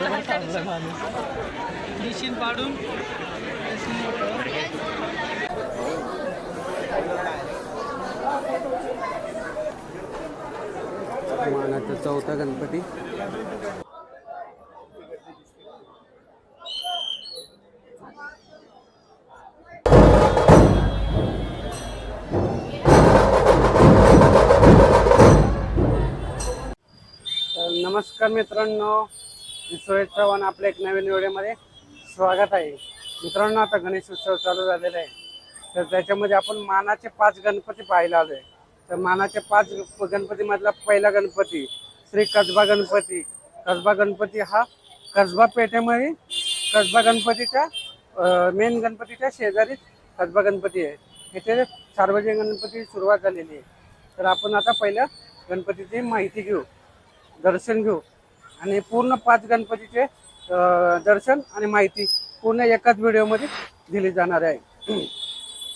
बरोबर मिशीन पाडून मानाचा चौथा गणपती. नमस्कार मित्रांनो. मी चव्हाण आपल्या एक नवीन व्हिडिओमध्ये स्वागत आहे. मित्रांनो आता गणेश उत्सव चालू झालेला आहे. तर त्याच्यामध्ये आपण मानाचे पाच गणपती पाहायला आलोय. तर मानाचे पाच गणपतीमधला पहिला गणपती श्री कसबा गणपती. कसबा गणपती हा कसबा पेठेमध्ये कसबा गणपतीच्या मेन गणपतीच्या शेजारीच कसबा गणपती आहे. इथे सार्वजनिक गणपती सुरुवात झालेली आहे. तर आपण आता पहिल्या गणपतीची माहिती घेऊ दर्शन घेऊ. आणि पूर्ण पाच गणपतीचे दर्शन आणि माहिती पूर्ण एकाच व्हिडिओमध्ये दिली जाणार आहे.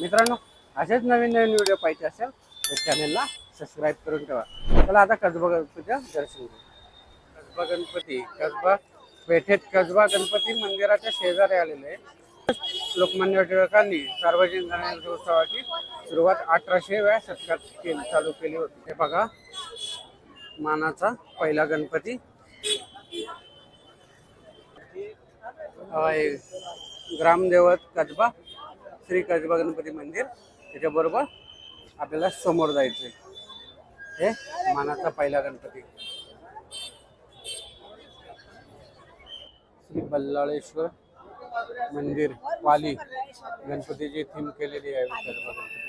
मित्रांनो असेच नवीन नवीन व्हिडिओ पाहिजे असेल तर चॅनलला सबस्क्राईब करून ठेवा. चला आता कसबा गणपतीचं दर्शन घेऊ. कसबा गणपती कसबा पेठेत कसबा गणपती मंदिराच्या शेजारी आलेले आहे. लोकमान्य टिळकांनी सार्वजनिक गणेशोत्सवाची सुरुवात अठराशे व्या शतकात केली चालू केली होती. हे बघा मानाचा पहिला गणपती ग्रामदेवत कसबा श्री कसबा गणपती मंदिर. त्याच्याबरोबर आपल्याला समोर जायचंय. हे मानाचा पहिला गणपती. श्री बल्लाळेश्वर मंदिर पाली. गणपतीची थीम केलेली आहे कसबा गणपती.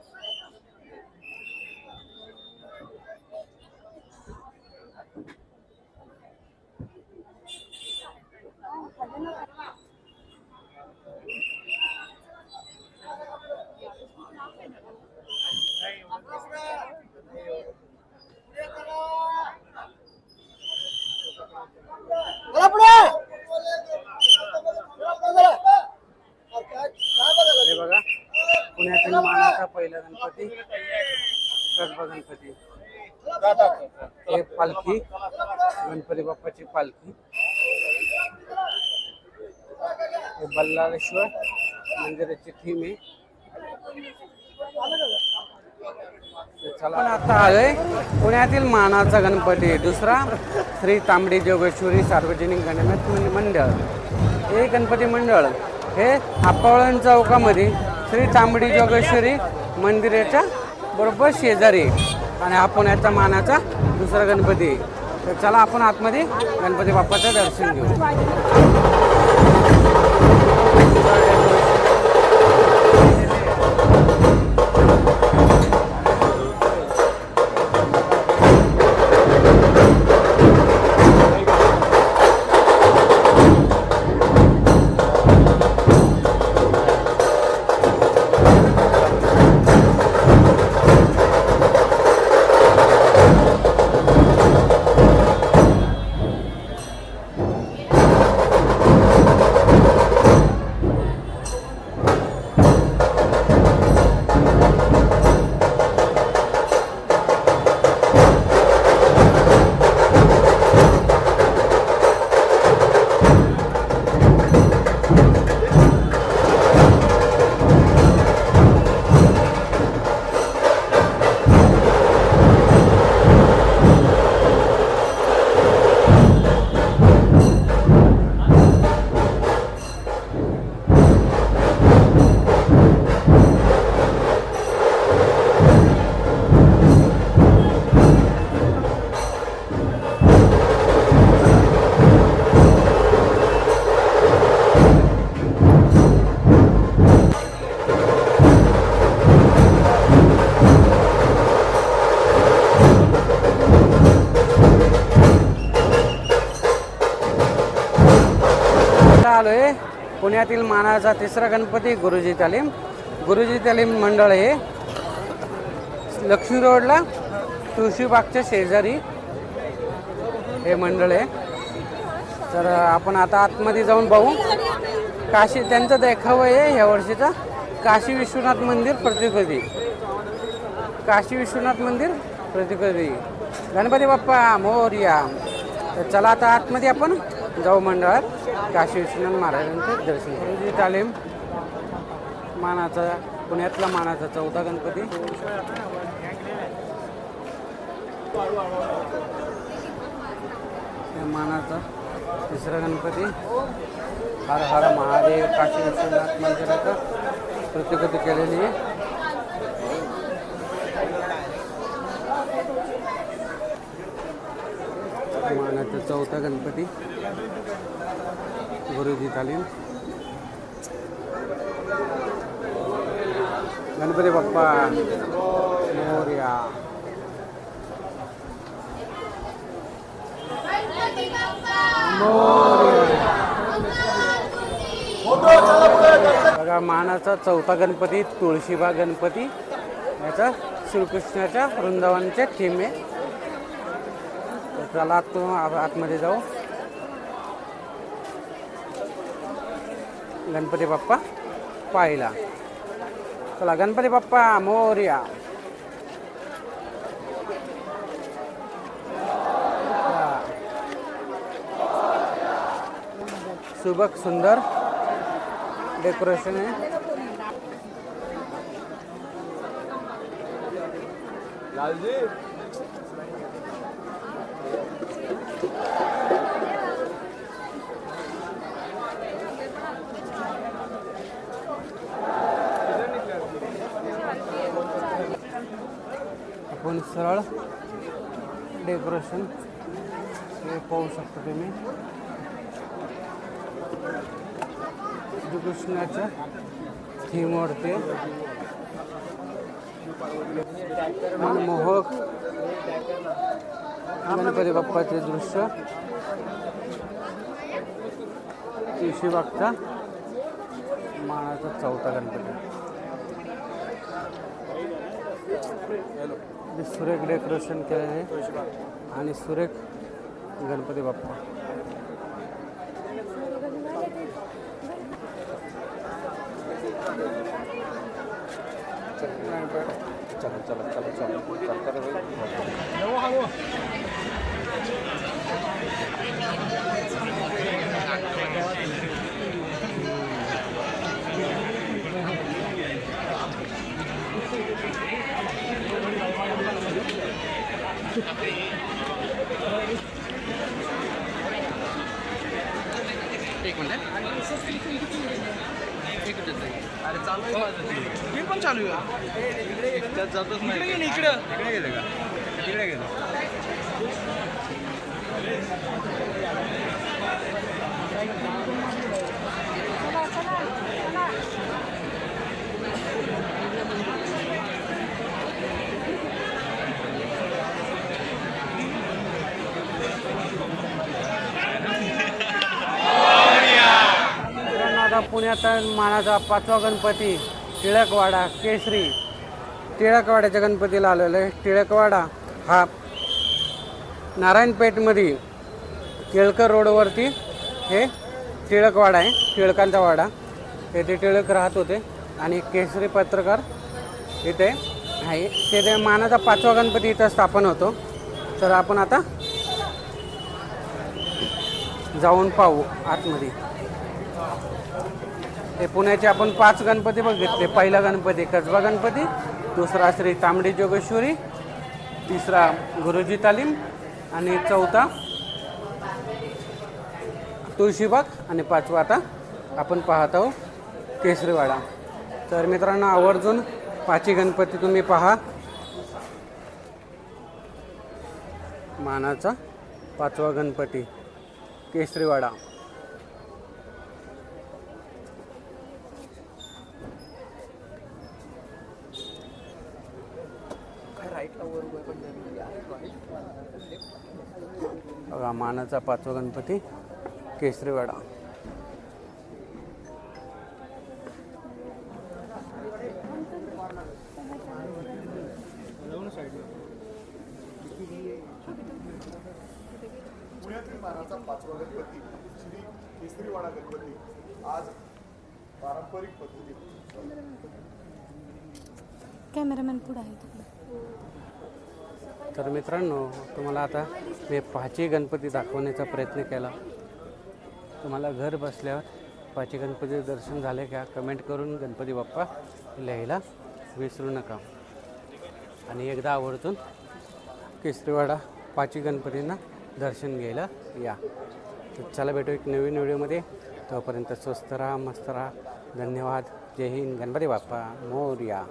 हे बघा पुण्यातील मानाचा पहिला गणपती कसबा गणपती हे पालखी गणपती बाप्पाची पालखी. हे बल्लारेश्वर मंदिराची थीम आहे. चला. आता आलोय पुण्यातील मानाचा गणपती दुसरा श्री तांबडी जोगेश्वरी सार्वजनिक गणपती मंडळ. हे गणपती मंडळ हे हापावळण चौकामध्ये श्री तांबडी जोगेश्वरी मंदिराच्या बरोबर शेजारी. आणि हा पुण्याचा मानाचा दुसरा गणपती. तर चला आपण आतमध्ये गणपती बाप्पाचं दर्शन घेऊ. पुण्यातील मानाचा तिसरा गणपती गुरुजी तालीम. गुरुजी तालीम मंडळ हे लक्ष्मी रोडला तुळशीबागच्या शेजारी हे मंडळ आहे. तर आपण आता आतमध्ये जाऊन पाहू. काशी त्यांचं देखावं आहे ह्या वर्षीचा. काशी विश्वनाथ मंदिर प्रतिकृती. काशी विश्वनाथ मंदिर प्रतिकृती. गणपती बाप्पा मोर्या. तर चला आता आतमध्ये आपण जाऊ मंडळात. काशी विश्वनाथ महाराजांचे दर्शन करू तालीम मानाचा पुण्यातला मानाचा चौथा गणपती. मानाचा तिसरा गणपती. हर हर महादेव काशी विश्वनाथ मंदिराचं प्रतिकृती केलेली आहे. मानाचा चौथा गणपती. गुरुजी तालीम. गणपती बाप्पा मोर्या. बघा मानाचा चौथा गणपती तुळशीबाग गणपती. याचा श्रीकृष्णाच्या वृंदावनचे थीम आहे तर चला तो आतमध्ये जाऊ गणपती बाप्पा पाहिला चला गणपती बाप्पा मोर्या सुबक सुंदर डेकोरेशन आहे आपण सरळ डेकोरेशन. हे पाहू शकता तुम्ही. श्रीकृष्णाच्या थीमवरती मनमोहक गणपती बाप्पाचे दृश्य. तुळशीबागचा मानाचा चौथा गणपती. हे सुरेख डेकोरेशन केलं आहे. आणि सुरेख गणपती बाप्पा. चला चला चला चला. अरे चालू आहे माझं मी पण चालू आहे. त्यात जातच नाही. इकडे इकडे. इकडे गेले का? तिकडे गेले. मित्रांनो आता पुण्यात मानाचा पाचवा गणपती टिळकवाडा केसरी. टिळकवाड्याच्या गणपतीला आलेलं आहे. टिळकवाडा हा नारायणपेठमध्ये केळकर रोडवरती हे टिळकवाडा आहे. टिळकांचा वाडा. येथे टिळक राहत होते आणि केसरी पत्रकार इथे आहे. तेथे मानाचा पाचवा गणपती इथं स्थापन होतो. तर आपण आता जाऊन पाहू आतमध्ये. हे पुण्याचे आपण पाच गणपती बघितले. पहिला गणपती कसबा गणपती दुसरा श्री तांबडी जोगेश्वरी तिसरा गुरुजी तालीम आणि चौथा तुळशीबाग आणि पाचवा आता आपण पाहत आहोत केसरीवाडा. तर मित्रांनो आवर्जून पाची गणपती तुम्ही पहा. मानाचा पाचवा गणपती केसरीवाडा बघा मानाचा पाचवा गणपती केसरीवाडा. पुण्यातील मानाचा पाचवा गणपती श्री केसरीवाडा गणपती आज पारंपरिक पद्धतीने कॅमेरामॅन पुढे आहे तर मित्रांनो तुम्हाला आता मी पाची गणपती दाखवण्याचा प्रयत्न केला. तुम्हाला घर बसल्यावर पाची गणपती दर्शन झाले का कमेंट करून गणपती बाप्पा लिहायला विसरू नका. आणि एकदा आवर्जून केसरीवाडा पाची गणपतींना दर्शन घ्यायला या. तर चला भेटू एक नवीन व्हिडिओमध्ये. तोपर्यंत स्वस्त राहा मस्त राहा. धन्यवाद. जय हिंद. गणपती बाप्पा. मोर्या.